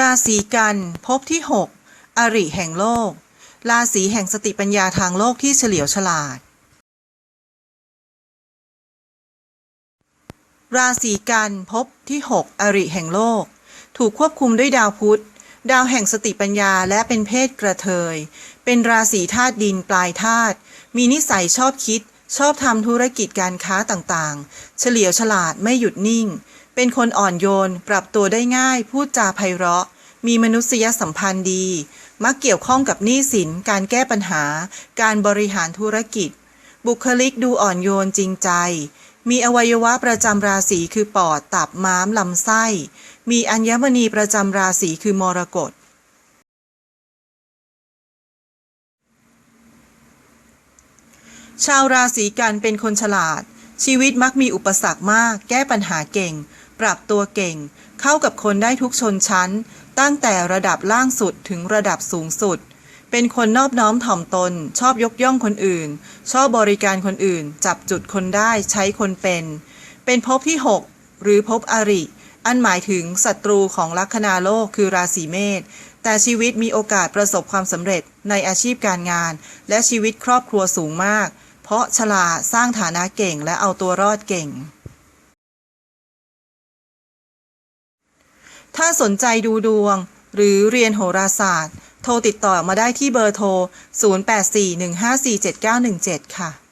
ราศีกันภพที่ 6 อริแห่งโลก ราศีแห่งสติปัญญาทางโลกที่เฉลียวฉลาด ราศีกันภพที่ 6 อริแห่งโลก ถูกควบคุมด้วยดาวพุธ ดาวแห่งสติปัญญาและเป็นเพศกระเทย เป็นราศีธาตุดินปลายธาตุ มีนิสัยชอบคิด ชอบทำธุรกิจการค้าต่างๆ เฉลียวฉลาดไม่หยุดนิ่งเป็นคนอ่อนโยน ปรับตัวได้ง่าย พูดจาไพเราะ มีมนุษยสัมพันธ์ดี มักเกี่ยวข้องกับหนี้สิน การแก้ปัญหา การบริหารธุรกิจ บุคลิกดูอ่อนโยนจริงใจ มีอวัยวะประจำราศีคือปอด ตับ ม้าม ลำไส้ มีอัญมณีประจำราศีคือมรกตชาวราศีกันเป็นคนฉลาด ชีวิตมักมีอุปสรรคมาก แก้ปัญหาเก่ง ปรับตัวเก่ง เข้ากับคนได้ทุกชนชั้น ตั้งแต่ระดับล่างสุดถึงระดับสูงสุด เป็นคนนอบน้อมถ่อมตน ชอบยกย่องคนอื่น ชอบบริการคนอื่น จับจุดคนได้ใช้คนเป็น เป็นภพที่ 6 หรือภพอริ อันหมายถึงศัตรูของลัคนาโลกคือราศีเมษแต่ชีวิตมีโอกาสประสบความสำเร็จในอาชีพการงาน และชีวิตครอบครัวสูงมาก เพราะฉลาดสร้างฐานะเก่งและเอาตัวรอดเก่ง ถ้าสนใจดูดวง หรือเรียนโหราศาสตร์ โทรติดต่อมาได้ที่เบอร์โทร 0841547917 ค่ะ